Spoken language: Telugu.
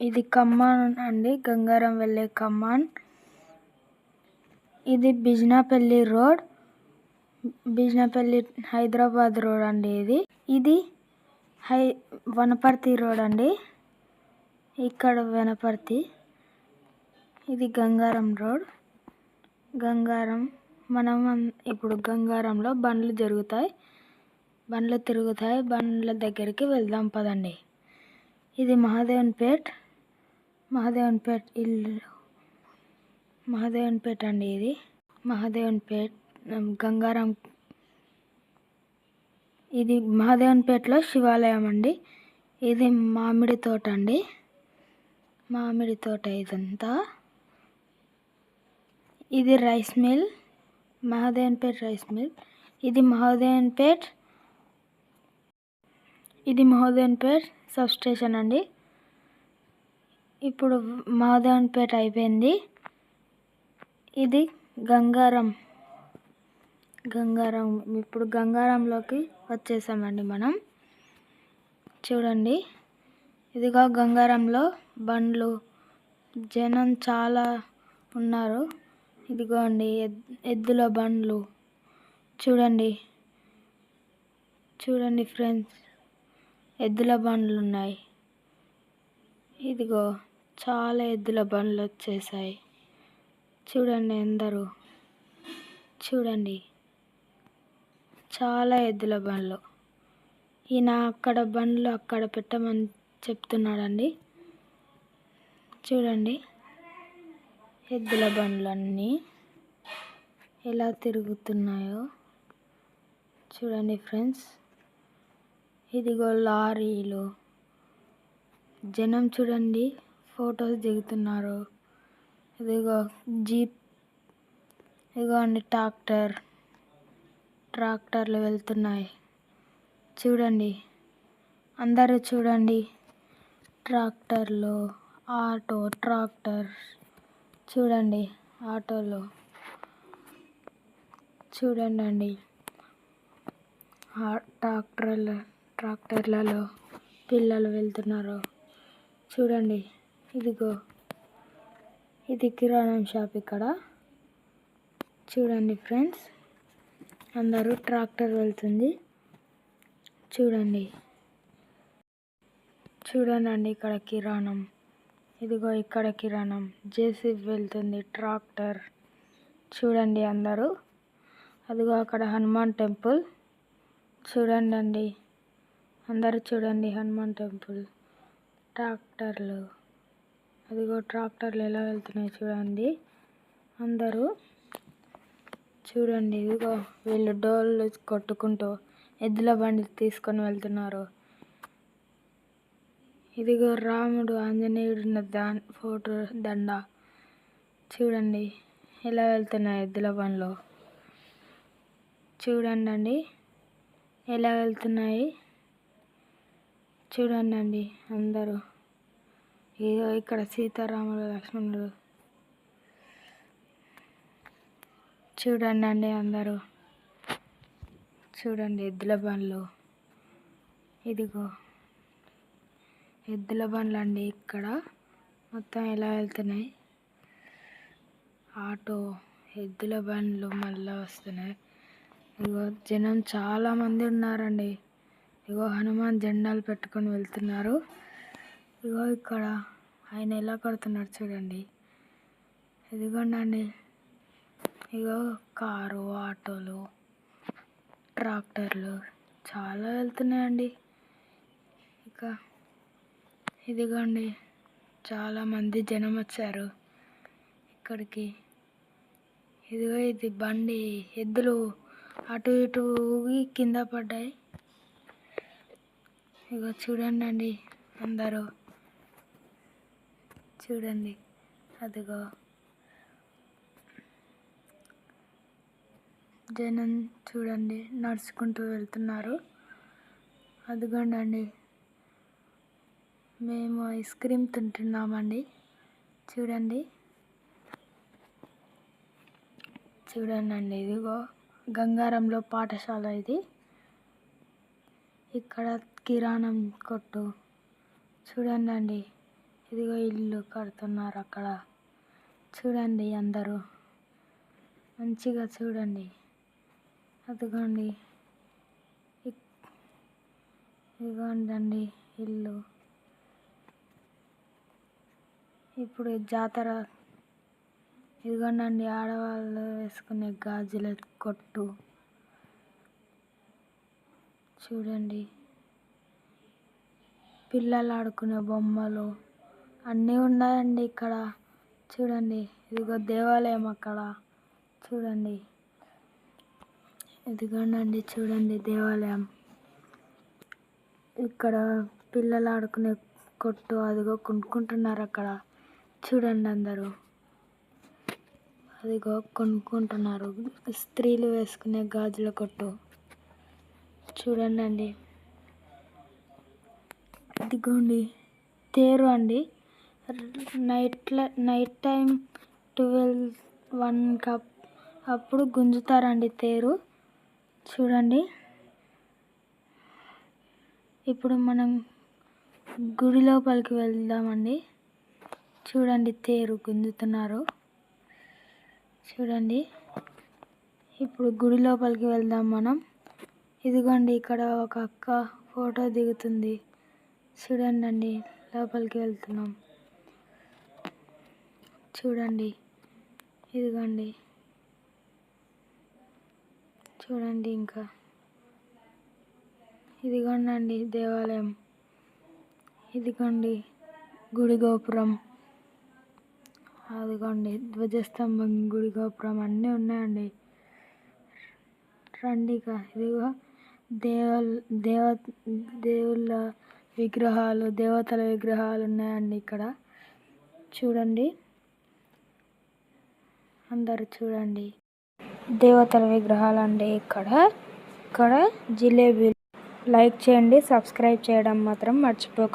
ఇది కమ్మాన్ అండి గంగారం వెళ్ళే కమ్మాన్ ఇది బిజ్నాపల్లి రోడ్ బిజ్నాపల్లి హైదరాబాద్ రోడ్ అండి ఇది. ఇది హై వనపర్తి రోడ్ అండి. ఇక్కడ వనపర్తి. ఇది గంగారం రోడ్. గంగారం మనం ఇప్పుడు గంగారంలో బండ్లు జరుగుతాయి. బండ్లు తిరుగుతాయి. బండ్ల దగ్గరికి వెళ్దాం పదండి. ఇది మహాదేవన్పేట్ పేట్ ఇల్లు. మహాదేవన్పేట అండి ఇది. మహాదేవన్ గంగారాం గంగారం. ఇది మహాదేవన్పేటలో శివాలయం అండి. ఇది మామిడి తోట అండి. మామిడి తోట ఇదంతా. ఇది rice mill. Mahadevanpet rice mill. ఇది మహాదేవన్పేట్ ఇది మహోదయన్ సబ్ స్టేషన్ అండి. ఇప్పుడు మాధవన్పేట అయిపోయింది. ఇది గంగారం. గంగారం. ఇప్పుడు గంగారంలోకి వచ్చేసామండి మనం. చూడండి. ఇదిగో గంగారంలో బండ్లు. జనం చాలా ఉన్నారు. ఇదిగో అండి ఎద్దుల బండ్లు. చూడండి. చూడండి ఫ్రెండ్స్. ఎద్దుల బండ్లు ఉన్నాయి ఇదిగో. చాలా ఎద్దుల బండ్లు వచ్చేసాయి. చూడండి అందరూ చూడండి. చాలా ఎద్దుల బండ్లు. ఈయన అక్కడ బండ్లు అక్కడ పెట్టమని చెప్తున్నాడండి. చూడండి. ఎద్దుల బండ్లు అన్నీ ఎలా తిరుగుతున్నాయో. చూడండి ఫ్రెండ్స్. ఇదిగో లారీలు. జనం చూడండి. ఫొటోస్ దిగుతున్నారు. ఇదిగో జీప్ ఇదిగో అండి ట్రాక్టర్. ట్రాక్టర్లు వెళ్తున్నాయి. చూడండి అందరూ చూడండి ట్రాక్టర్లు ఆటో ట్రాక్టర్. చూడండి ఆటోలో. చూడండి అండి ట్రాక్టర్ల ట్రాక్టర్లలో పిల్లలు వెళ్తున్నారు. చూడండి. ఇదిగో. ఇది కిరాణం షాప్ ఇక్కడ. చూడండి ఫ్రెండ్స్. అందరూ ట్రాక్టర్ వెళ్తుంది. చూడండి. చూడండి ఇక్కడ కిరాణం. ఇదిగో ఇక్కడ కిరాణం. జేసీబీ వెళ్తుంది ట్రాక్టర్. చూడండి అందరూ. అదిగో అక్కడ హనుమాన్ టెంపుల్. చూడండి అందరూ చూడండి హనుమాన్ టెంపుల్. ట్రాక్టర్లు. అదిగో ట్రాక్టర్లు ఎలా వెళ్తున్నాయి చూడండి. అందరూ చూడండి ఇదిగో వీళ్ళు డోళ్ళు కొట్టుకుంటూ ఎద్దుల బండి తీసుకొని వెళ్తున్నారు. ఇదిగో రాముడు ఆంజనేయుడు దా ఫోటో దండ. చూడండి ఎలా వెళ్తున్నాయి ఎద్దుల బండ్లు. చూడండి అండి ఎలా వెళ్తున్నాయి. చూడండి అందరూ. ఏదో ఇక్కడ సీతారాములు లక్ష్మణుడు చూడండి అండి అందరూ. చూడండి ఎద్దుల బండ్లు. ఇదిగో. ఎద్దుల బండ్లు అండి ఇక్కడ. మొత్తం ఎలా వెళ్తున్నాయి? ఆటో ఎద్దుల బండ్లు మళ్ళీ వస్తున్నాయి. ఇదిగో జనం చాలామంది ఉన్నారండి. ఇగో హనుమాన్ జెండాలు పెట్టుకొని వెళ్తున్నారు. ఇగో ఇక్కడ ఆయన ఎలా కడుతున్నాడు చూడండి. ఇదిగోండి ఇగో కారు ఆటోలు ట్రాక్టర్లు చాలా వెళ్తున్నాయండి. ఇక ఇదిగోండి. చాలామంది జనం వచ్చారు ఇక్కడికి. ఇదిగో ఇది బండి ఎద్దులు అటు ఇటు ఊగి కింద పడ్డాయి. ఇగో చూడండి అండి అందరూ. చూడండి. అదిగో. జనం చూడండి నడుచుకుంటూ వెళ్తున్నారు. అదిగోండి మేము ఐస్ క్రీమ్ తింటున్నామండి. చూడండి. చూడండి ఇదిగో. గంగారంలో పాఠశాల ఇది. ఇక్కడ కిరాణం కొట్టు. చూడండి ఇదిగో ఇల్లు కడుతున్నారు అక్కడ. చూడండి అందరూ. మంచిగా చూడండి. అదిగోండి. ఇదిగోండి ఇల్లు. ఇప్పుడు జాతర ఇదిగోండి ఆడవాళ్ళు వేసుకునే గాజుల కొట్టు. చూడండి. పిల్లలు ఆడుకునే బొమ్మలు. అన్నీ ఉన్నాయండి ఇక్కడ. చూడండి ఇదిగో దేవాలయం అక్కడ. చూడండి. ఇదిగోనండి చూడండి దేవాలయం. ఇక్కడ పిల్లలు ఆడుకునే కొట్టు అదిగో కొనుక్కుంటున్నారు అక్కడ. చూడండి అందరూ. అదిగో కొనుక్కుంటున్నారు. స్త్రీలు వేసుకునే గాజుల కొట్టు. చూడండి అండి ఇదిగోండి తేరు అండి. Night night time twelve one cup. అప్పుడు గుంజుతారండి తేరు. చూడండి. ఇప్పుడు మనం గుడి లోపలికి వెళ్దామండి. చూడండి తేరు గుంజుతున్నారు. చూడండి. ఇప్పుడు గుడి లోపలికి వెళ్దాం మనం. ఇదిగోండి ఇక్కడ ఒక అక్క ఫోటో దిగుతుంది. చూడండి అండి లోపలికి వెళ్తున్నాం. చూడండి. ఇదిగోండి. చూడండి ఇంకా. ఇదిగోండి దేవాలయం. ఇదిగోండి గుడి గోపురం. అదిగోండి ధ్వజస్తంభం గుడి గోపురం అన్నీ ఉన్నాయండి. రండి ఇక. ఇదిగో దేవ దేవ దేవుళ్ళ విగ్రహాలు దేవతల విగ్రహాలు ఉన్నాయండి ఇక్కడ. చూడండి. అందరు చూడండి. దేవతల విగ్రహాలు అండి ఇక్కడ ఇక్కడ జిలేబీలు. లైక్ చేయండి సబ్స్క్రైబ్ చేయడం మాత్రం మర్చిపోక